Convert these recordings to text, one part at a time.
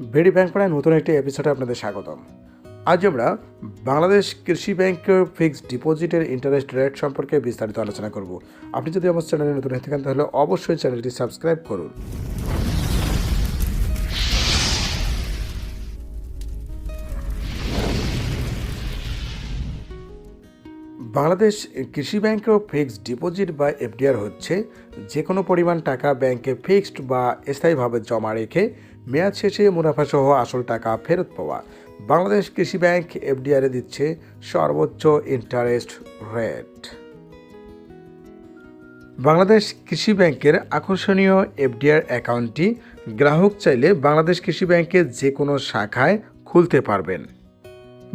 বেডি ব্যাংক পাড়ায় নতুন একটি এপিসোডে আপনাদের স্বাগতম। আজ আমরা বাংলাদেশ কৃষি ব্যাংকের ফিক্সড ডিপোজিটের ইন্টারেস্ট রেট সম্পর্কে বিস্তারিত আলোচনা করব। আপনি যদি আমার চ্যানেলে নতুন হয়ে থাকেন, তাহলে অবশ্যই চ্যানেলটি সাবস্ক্রাইব করুন। বাংলাদেশ কৃষি ব্যাংকের ফিক্সড ডিপোজিট বা এফডিআর হচ্ছে যে কোনো পরিমাণ টাকা ব্যাংকে ফিক্সড বা স্থায়ীভাবে জমা রেখে মেয়াদ শেষে মুনাফাসহ আসল টাকা ফেরত পাওয়া। বাংলাদেশ কৃষি ব্যাংক এফডিআরে দিচ্ছে সর্বোচ্চ ইন্টারেস্ট রেট। বাংলাদেশ কৃষি ব্যাংকের আকর্ষণীয় এফডিআর অ্যাকাউন্টটি গ্রাহক চাইলে বাংলাদেশ কৃষি ব্যাংকের যে কোনো শাখায় খুলতে পারবেন।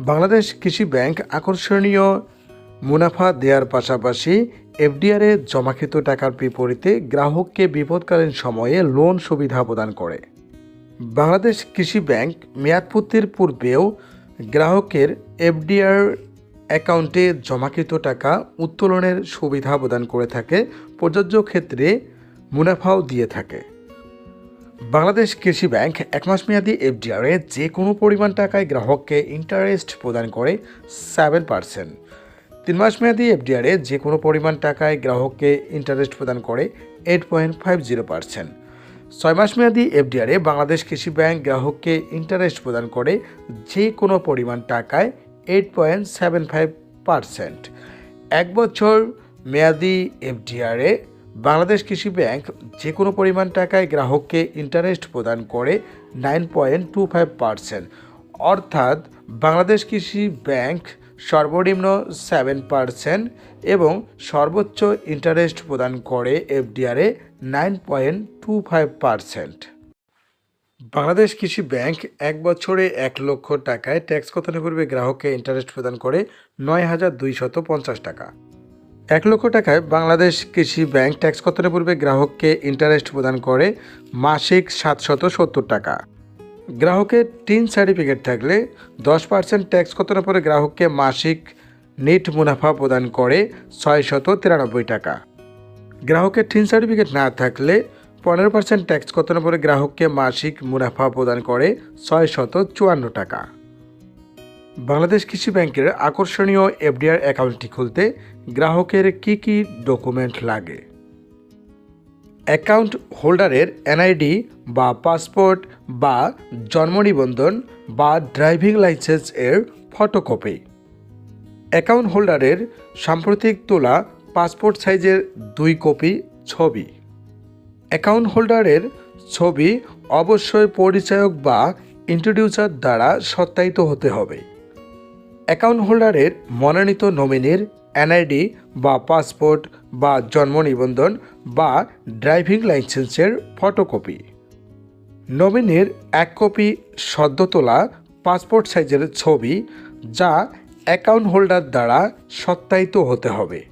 বাংলাদেশ কৃষি ব্যাংক আকর্ষণীয় মুনাফা দেওয়ার পাশাপাশি এফডিআরে জমাকৃত টাকার বিপরীতে গ্রাহককে বিপদকালীন সময়ে লোন সুবিধা প্রদান করে। বাংলাদেশ কৃষি ব্যাংক মেয়াদপূর্তির পূর্বেও গ্রাহকের এফডিআর অ্যাকাউন্টে জমাকৃত টাকা উত্তোলনের সুবিধা প্রদান করে থাকে, প্রযোজ্য ক্ষেত্রে মুনাফাও দিয়ে থাকে। বাংলাদেশ কৃষি ব্যাংক এক মাস মেয়াদি এফডিআরে যে কোনো পরিমাণ টাকায় গ্রাহককে ইন্টারেস্ট প্রদান করে সেভেন পার্সেন্ট। তিন মাস মেয়াদি এফডিআরে যে কোনো পরিমাণ টাকায় গ্রাহককে ইন্টারেস্ট প্রদান করে eight point five zero percent ছয় মাস মেয়াদি এফডিআরে বাংলাদেশ কৃষি ব্যাংক গ্রাহককে ইন্টারেস্ট প্রদান করে যে কোনো পরিমাণ টাকায় eight point seven five percent এক বছর মেয়াদি এফডিআরে বাংলাদেশ কৃষি ব্যাংক যে কোনো পরিমাণ টাকায় গ্রাহককে ইন্টারেস্ট প্রদান করে nine point two five percent অর্থাৎ বাংলাদেশ কৃষি ব্যাংক সর্বনিম্ন সেভেন পার্সেন্ট এবং সর্বোচ্চ ইন্টারেস্ট প্রদান করে এফডিআরে nine point two five percent Bangladesh কৃষি ব্যাংক এক বছরে এক লক্ষ টাকায় ট্যাক্স কতনে পূর্বে গ্রাহককে ইন্টারেস্ট প্রদান করে নয় হাজার দুইশত পঞ্চাশ টাকা। এক লক্ষ টাকায় বাংলাদেশ কৃষি ব্যাংক ট্যাক্স কতনে পূর্বে গ্রাহককে ইন্টারেস্ট প্রদান করে মাসিক সাতশত সত্তর টাকা। গ্রাহকের টিন সার্টিফিকেট থাকলে দশ পার্সেন্ট ট্যাক্স কতনের পরে গ্রাহককে মাসিক নেট মুনাফা প্রদান করে? ছয় শত তিরানব্বই টাকা। গ্রাহকের টিন সার্টিফিকেট না থাকলে পনেরো পার্সেন্ট ট্যাক্স কতনের পরে গ্রাহককে মাসিক মুনাফা প্রদান করে? ছয় শত চুয়ান্ন টাকা। বাংলাদেশ কৃষি ব্যাংকের আকর্ষণীয় এফডিআর অ্যাকাউন্টটি খুলতে গ্রাহকের কি কি ডকুমেন্ট লাগে? অ্যাকাউন্ট হোল্ডারের এনআইডি বা পাসপোর্ট বা জন্ম নিবন্ধন বা ড্রাইভিং লাইসেন্স এর ফটোকপি। অ্যাকাউন্ট হোল্ডারের সাম্প্রতিক তোলা পাসপোর্ট সাইজের দুই কপি ছবি। অ্যাকাউন্ট হোল্ডারের ছবি অবশ্যই পরিচায়ক বা ইন্ট্রোডিউসার দ্বারা সত্যায়িত হতে হবে। অ্যাকাউন্ট হোল্ডারের মনোনীত নমিনির এনআইডি বা পাসপোর্ট বা জন্ম নিবন্ধন বা ড্রাইভিং লাইসেন্সের ফটোকপি। নমিনির এক কপি সদ্য তোলা পাসপোর্ট সাইজের ছবি যা অ্যাকাউন্ট হোল্ডার দ্বারা সত্যায়িত হতে হবে।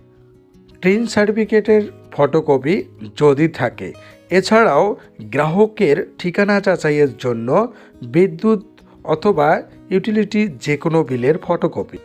ট্রেন সার্টিফিকেটের ফটোকপি যদি থাকে, এছাড়াও গ্রাহকের ঠিকানা যাচাইয়ের জন্য বিদ্যুৎ অথবা ইউটিলিটি যে কোনো বিলের ফটোকপি।